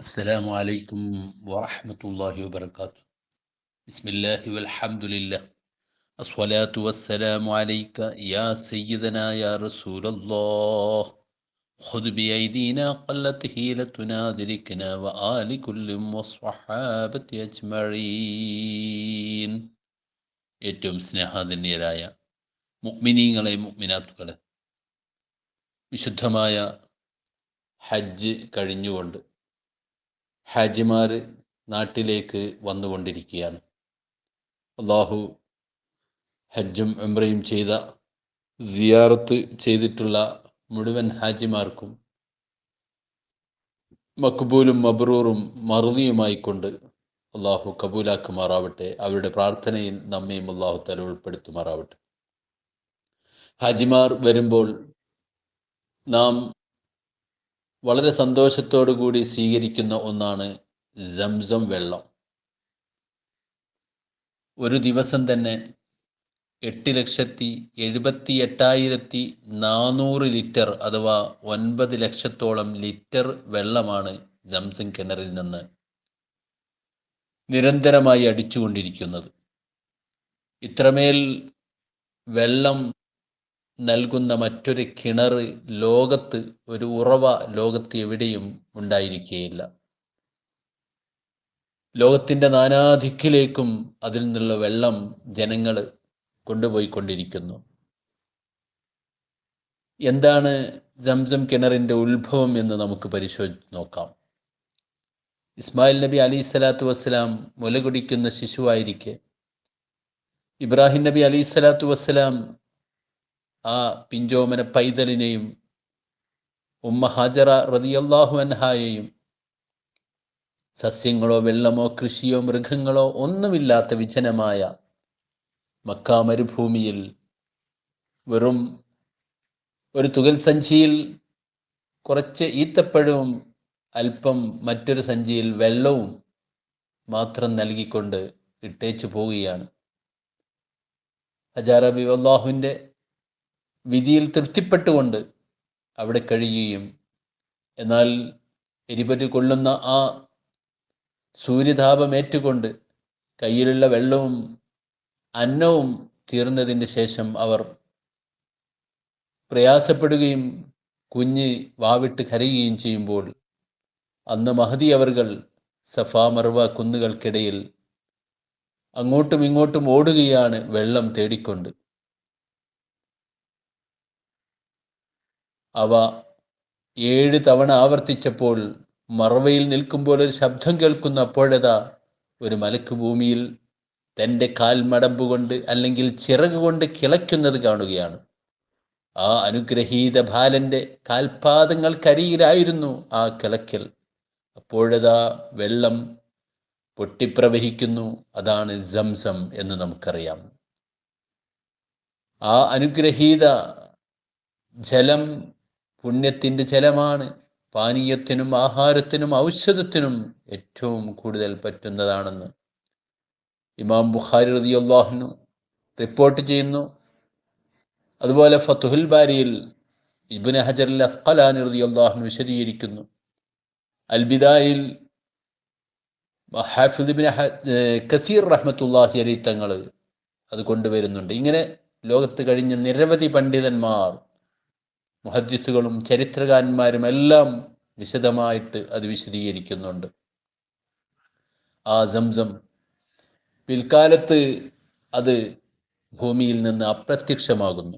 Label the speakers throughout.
Speaker 1: السلام عليكم ورحمة الله وبركاته بسم الله والحمد لله الصلاة والسلام عليك يا سيدنا يا رسول الله خذ بأيدينا قلت هيلتنا ذلكنا وآل كل والصحابة أجمعين ഏറ്റവും സ്നേഹാധന്യരായ മുഗ്മിനീങ്ങളെ മുഗ്മിനാത്തുകളെ വിശുദ്ധമായ ഹജ്ജ് കഴിഞ്ഞുകൊണ്ട് ഹാജിമാർ നാട്ടിലേക്ക് വന്നുകൊണ്ടിരിക്കുകയാണ്. അള്ളാഹു ഹജ്ജും എംറയും ചെയ്ത സിയാറത്ത് ചെയ്തിട്ടുള്ള മുഴുവൻ ഹാജിമാർക്കും മക്ബൂലും മബ്രൂറും മറുതിയുമായിക്കൊണ്ട് അള്ളാഹു കബൂലാക്കുമാറാവട്ടെ. അവരുടെ പ്രാർത്ഥനയിൽ നമ്മയും അള്ളാഹു തല ഉൾപ്പെടുത്തുമാറാവട്ടെ. ഹാജിമാർ വരുമ്പോൾ നാം വളരെ സന്തോഷത്തോടു കൂടി സ്വീകരിക്കുന്ന ഒന്നാണ് ജംസം വെള്ളം. ഒരു ദിവസം തന്നെ എട്ട് ലക്ഷത്തി എഴുപത്തി എട്ടായിരത്തി നാനൂറ് ലിറ്റർ അഥവാ ഒൻപത് ലക്ഷത്തോളം ലിറ്റർ വെള്ളമാണ് ജംസം കിണറിൽ നിന്ന് നിരന്തരമായി അടിച്ചുകൊണ്ടിരിക്കുന്നത്. ഇത്രമേൽ വെള്ളം നൽകുന്ന മറ്റൊരു കിണർ ലോകത്ത് ഒരു ഉറവ ലോകത്ത് എവിടെയും ഉണ്ടായിരിക്കുകയില്ല ലോകത്തിന്റെ നാനാദിക്കിലേക്കും അതിൽ നിന്നുള്ള വെള്ളം ജനങ്ങൾ കൊണ്ടുപോയിക്കൊണ്ടിരിക്കുന്നു. എന്താണ് ജംസം കിണറിന്റെ ഉത്ഭവം എന്ന് നമുക്ക് പരിശോധിച്ച് നോക്കാം. ഇസ്മായിൽ നബി അലി സ്വലാത്തു വസ്സലാം മുല കുടിക്കുന്ന ശിശുവായിരിക്കെ. ഇബ്രാഹിം നബി അലി സ്വലാത്തു വസ്സലാം ആ പിഞ്ചോമന പൈതലിനെയും ഉമ്മ ഹാജറ റതിയല്ലാഹു അൻഹായെയും സസ്യങ്ങളോ വെള്ളമോ കൃഷിയോ മൃഗങ്ങളോ ഒന്നുമില്ലാത്ത വിജനമായ മക്ക മരുഭൂമിയിൽ വെറും ഒരു തുകൽ സഞ്ചിയിൽ കുറച്ച് ഈത്തപ്പഴവും അല്പം മറ്റൊരു സഞ്ചിയിൽ വെള്ളവും മാത്രം നൽകിക്കൊണ്ട് ഇട്ടേച്ചു പോവുകയാണ്. ഹജാറബി അള്ളാഹുവിന്റെ വിധിയിൽ തൃപ്തിപ്പെട്ടുകൊണ്ട് അവിടെ കഴിയുകയും എന്നാൽ എരിപറ്റി കൊള്ളുന്ന ആ സൂര്യതാപമേറ്റുകൊണ്ട് കയ്യിലുള്ള വെള്ളവും അന്നവും തീർന്നതിന് ശേഷം അവർ പ്രയാസപ്പെടുകയും കുഞ്ഞ് വാവിട്ട് കരയുകയും ചെയ്യുമ്പോൾ അന്ന് മഹതി അവർകൾ സഫാ മർവ കുന്നുകൾക്കിടയിൽ അങ്ങോട്ടും ഇങ്ങോട്ടും ഓടുകയാണ് വെള്ളം തേടിക്കൊണ്ട്. അവ ഏഴ് തവണ ആവർത്തിച്ചപ്പോൾ മറവയിൽ നിൽക്കുമ്പോൾ ഒരു ശബ്ദം കേൾക്കുന്ന അപ്പോഴതാ ഒരു മലക്ക് ഭൂമിയിൽ തന്റെ കാൽ കൊണ്ട് അല്ലെങ്കിൽ ചിറക് കൊണ്ട് കിളയ്ക്കുന്നത് കാണുകയാണ്. ആ അനുഗ്രഹീത ബാലന്റെ കാൽപാദങ്ങൾക്കരിയിലായിരുന്നു ആ കിളക്കൽ അപ്പോഴതാ വെള്ളം പൊട്ടിപ്രവഹിക്കുന്നു. അതാണ് സംസം എന്ന് നമുക്കറിയാം. ആ അനുഗ്രഹീത ജലം പുണ്യത്തിന്റെ ജലമാണ്. പാനീയത്തിനും ആഹാരത്തിനും ഔഷധത്തിനും ഏറ്റവും കൂടുതൽ പറ്റുന്നതാണെന്ന്. ഇമാം ബുഖാരി റതിയുള്ളാഹുനു റിപ്പോർട്ട് ചെയ്യുന്നു. അതുപോലെ ഫത്തുഹുൽ ബാരിയിൽ ഇബിന് ഹജർ അഫ്ഖലാൻ റതിയുള്ളാഹുനു വിശദീകരിക്കുന്നു. അൽബിദായിൽ ഹാഫിദിബിൻ കസീർ റഹ്മത്തുല്ലാഹി അലി തങ്ങൾ അത് കൊണ്ടുവരുന്നുണ്ട്. ഇങ്ങനെ ലോകത്ത് കഴിഞ്ഞ നിരവധി പണ്ഡിതന്മാർ മുഹദ്ദിസുകളും ചരിത്രകാരന്മാരും എല്ലാം വിശദമായിട്ട് അത് വിശദീകരിക്കുന്നുണ്ട്. ആ സംസം പിൽക്കാലത്ത് അത് ഭൂമിയിൽ നിന്ന് അപ്രത്യക്ഷമാകുന്നു.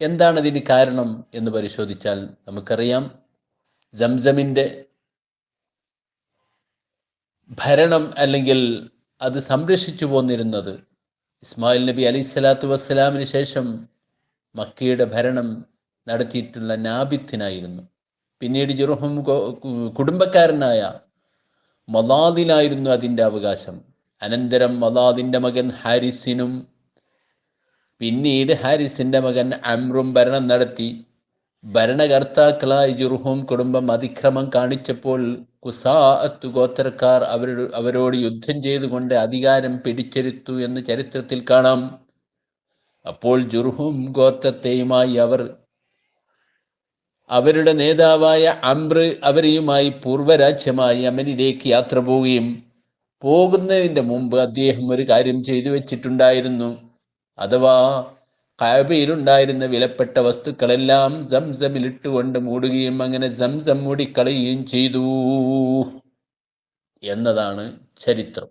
Speaker 1: എന്താണ് ഇതിന് കാരണം എന്ന് പരിശോധിച്ചാൽ നമുക്കറിയാം. സംസമിന്റെ ഭരണം അല്ലെങ്കിൽ അത് സംരക്ഷിച്ചു പോന്നിരുന്നത് ഇസ്മായിൽ നബി അലി സ്വലാത്തു വസ്സലാമിന് ശേഷം മക്കയുടെ ഭരണം നടത്തിയിട്ടുള്ള നാബിത്തിനായിരുന്നു. പിന്നീട് ജുർഹം കുടുംബക്കാരനായ മലാദിനായിരുന്നു അതിന്റെ അവകാശം. അനന്തരം മലാദിന്റെ മകൻ ഹാരിസിനും പിന്നീട് ഹാരിസിന്റെ മകൻ അമ്രും ഭരണം നടത്തി. ഭരണകർത്താക്കളായ ജുർഹും കുടുംബം അതിക്രമം കാണിച്ചപ്പോൾ കുസാഅത്ത് ഗോത്രക്കാർ അവരോട് അവരോട് യുദ്ധം ചെയ്തുകൊണ്ട് അധികാരം പിടിച്ചെടുത്തു എന്ന് ചരിത്രത്തിൽ കാണാം. അപ്പോൾ ജുർഹും ഗോത്രത്തെയുമായി അവർ അവരുടെ നേതാവായ അംബ്ര അവരെയുമായി പൂർവരാജ്യമായി യമനിലേക്ക് യാത്ര പോവുകയും പോകുന്നതിന്റെ മുമ്പ് അദ്ദേഹം ഒരു കാര്യം ചെയ്തു വെച്ചിട്ടുണ്ടായിരുന്നു. അഥവാ കാബയിലുണ്ടായിരുന്ന വിലപ്പെട്ട വസ്തുക്കളെല്ലാം സംസമിലിട്ടുകൊണ്ട് മൂടുകയും അങ്ങനെ സംസം മൂടിക്കളയുകയും ചെയ്തു എന്നതാണ് ചരിത്രം.